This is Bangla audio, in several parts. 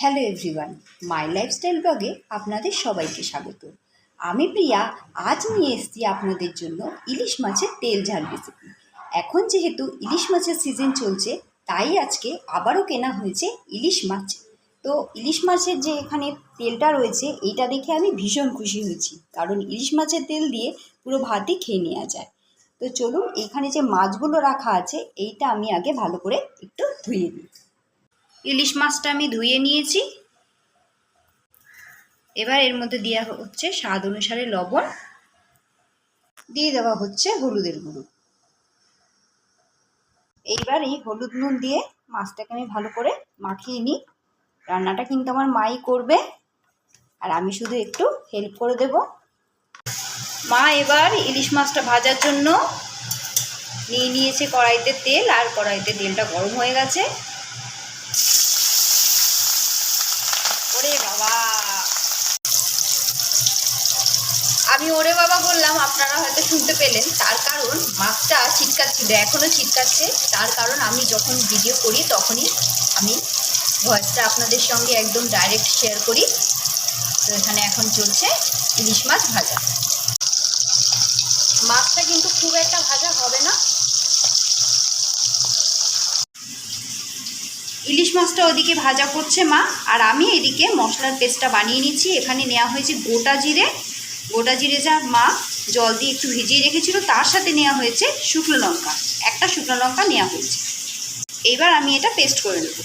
হ্যালো এভরিওয়ান মাই লাইফস্টাইল ব্লগে আপনাদের সবাইকে স্বাগত। আমি প্রিয়া, আজ নিয়ে এসেছি আপনাদের জন্য ইলিশ মাছের তেল ঝাল রেসিপি এখন যেহেতু ইলিশ মাছের সিজন চলছে, তাই আজকে আবারও কেনা হয়েছে ইলিশ মাছ। তো ইলিশ মাছের যে এখানে তেলটা রয়েছে, এইটা দেখে আমি ভীষণ খুশি হয়েছি, কারণ ইলিশ মাছের তেল দিয়ে পুরো ভাতই খেয়ে নেওয়া যায়। তো চলুন এখানে যে মাছগুলো রাখা আছে, এইটা আমি আগে ভালো করে একটু ধুয়ে নিই। ইলিশ মাছটা আমি ধুয়ে নিয়েছি। এবার এর মধ্যে দেওয়া হচ্ছে স্বাদ অনুসারে লবণ। দিয়ে দেওয়া হচ্ছে হলুদের গুঁড়ো। এইবার এই হলুদ নুন দিয়ে মাছটাকে আমি ভালো করে মাখিয়ে নিই। রান্নাটা কিন্তু আমার মাই করবে। আর আমি শুধু একটু হেল্প করে দেব। মা এবার ইলিশ মাছটা ভাজার জন্য নিয়ে নিয়েছে কড়াইতে তেল। আর কড়াইতে তেলটা গরম হয়ে গেছে। ওরে বাবা। আমি ওরে বাবা বললাম, আপনারা হয়তো শুনতে পেলেন, তার কারণ মাছটা ছিটকাচ্ছিল এখনও ছিটকাচ্ছে। তার কারণ আমি যখন ভিডিও করি, তখনই আমি ভয়েসটা আপনাদের সঙ্গে একদম ডাইরেক্ট শেয়ার করি। তো এখানে এখন চলছে ইলিশ মাছ ভাজা। মাছটা কিন্তু খুব একটা ভাজা মাছটা ওদিকে ভাজা করছে মা। আর আমি এদিকে মশলার পেস্টটা বানিয়ে নিচ্ছি। এখানে নেওয়া হয়েছে গোটা জিরে। গোটা জিরে যা মা জল দিয়ে একটু ভিজিয়ে রেখেছিল, তার সাথে নেওয়া হয়েছে শুকনো লঙ্কা। একটা শুকনো লঙ্কা নেওয়া হয়েছে। এইবার আমি এটা পেস্ট করে নেব।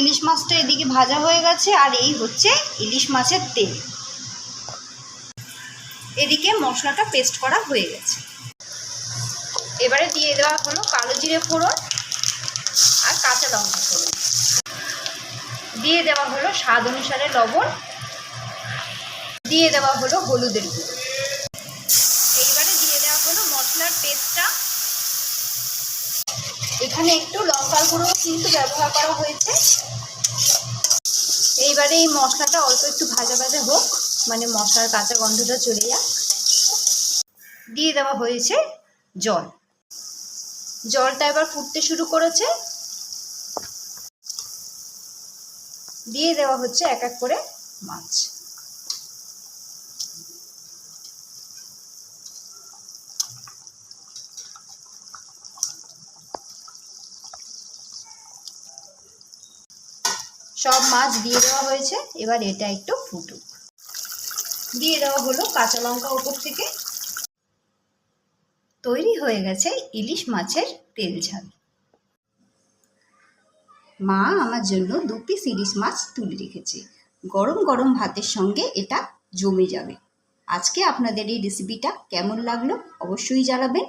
ইলিশ মাছটা এদিকে ভাজা হয়ে গেছে, আর এই হচ্ছে ইলিশ মাছের তেল। এদিকে মশলাটা পেস্ট করা হয়ে গেছে। এবারে দিয়ে দেওয়া হলো কালো জিরে ফোড়ন। কাঁচা লঙ্কা ফোড়ন। দিয়ে দেওয়া হলো স্বাদ অনুসারে লবণ। দিয়ে দেওয়া হলো হলুদের গুঁড়ো। এইবারে দিয়ে দেওয়া হলো মশলার পেস্টটা। এখানে একটু লঙ্কার গুঁড়ো কিন্তু ব্যবহার করা হয়েছে। এইবারে এই মশলাটা অল্প একটু ভাজা ভাজা হোক মানে মশলার কাঁচা গন্ধটা চলে যাক। দিয়ে দেওয়া হয়েছে জল। জলটা এবার ফুটতে শুরু করেছে। দিয়ে দেওয়া হচ্ছে এক এক করে মাছ। সব মাছ দিয়ে দেওয়া হয়েছে, এবার এটা একটু ফুটুক। দিয়ে দেওয়া হলো কাঁচা লঙ্কা উপর থেকে। তৈরি হয়ে গেছে ইলিশ মাছের তেল ঝাল। মা আমার জন্য দু পিস ইলিশ মাছ তুলে রেখেছে। গরম গরম ভাতের সঙ্গে এটা জমে যাবে। আজকে আপনাদের এই রেসিপিটা কেমন লাগল অবশ্যই জানাবেন।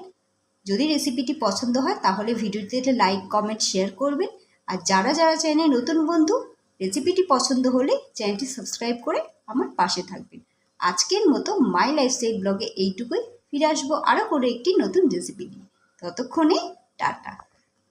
যদি রেসিপিটি পছন্দ হয় তাহলে ভিডিওতে লাইক কমেন্ট শেয়ার করবেন। আর যারা যারা চ্যানেলে নতুন বন্ধু রেসিপিটি পছন্দ হলে চ্যানেলটি সাবস্ক্রাইব করে আমার পাশে থাকবেন। আজকের মতো মাই লাইফস্টাইল ব্লগে এইটুকুই। ফিরে আসব আরও করে একটি নতুন রেসিপি নিয়ে। ততক্ষণে টাটা।